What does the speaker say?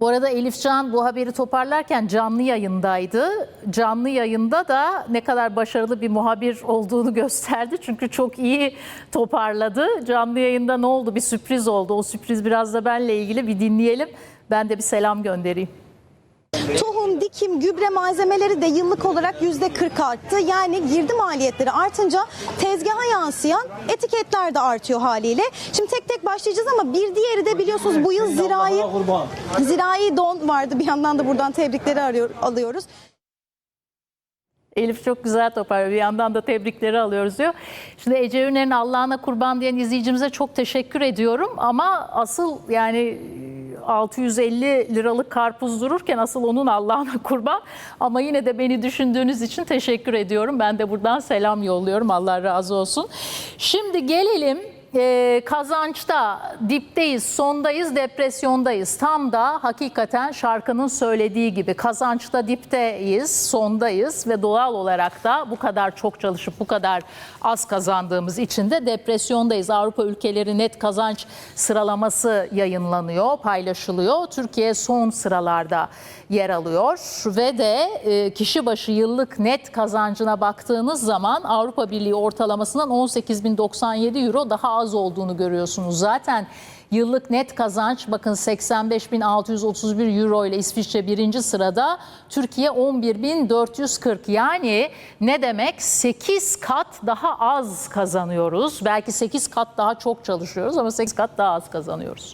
Bu arada Elifcan bu haberi toparlarken canlı yayındaydı. Canlı yayında da ne kadar başarılı bir muhabir olduğunu gösterdi. Çünkü çok iyi toparladı. Canlı yayında ne oldu? Bir sürpriz oldu. O sürpriz biraz da benle ilgili bir dinleyelim. Ben de bir selam göndereyim. Tohum, dikim, gübre malzemeleri de yıllık olarak %40 arttı. Yani girdi maliyetleri artınca tezgaha yansıyan etiketler de artıyor haliyle. Şimdi tek tek başlayacağız ama bir diğeri de biliyorsunuz bu yıl zirai zirai don vardı. Bir yandan da buradan tebrikleri arıyor, alıyoruz. Elif çok güzel toparlıyor. Bir yandan da tebrikleri alıyoruz diyor. Şimdi Ece Üner'in Allah'ına kurban diyen izleyicimize çok teşekkür ediyorum. Ama asıl yani 650 liralık karpuz dururken asıl onun Allah'ına kurban. Ama yine de beni düşündüğünüz için teşekkür ediyorum. Ben de buradan selam yolluyorum. Allah razı olsun. Şimdi gelelim e, kazançta dipteyiz, sondayız, depresyondayız. Tam da hakikaten şarkının söylediği gibi kazançta dipteyiz, sondayız ve doğal olarak da bu kadar çok çalışıp bu kadar az kazandığımız için de depresyondayız. Avrupa ülkeleri net kazanç sıralaması yayınlanıyor, paylaşılıyor. Türkiye son sıralarda yer alıyor ve de e, kişi başı yıllık net kazancına baktığınız zaman Avrupa Birliği ortalamasından 18.097 euro daha az olduğunu görüyorsunuz. Zaten yıllık net kazanç bakın 85.631 euro ile İsviçre birinci sırada, Türkiye 11.440 yani ne demek 8 kat daha az kazanıyoruz. Belki 8 kat daha çok çalışıyoruz ama 8 kat daha az kazanıyoruz.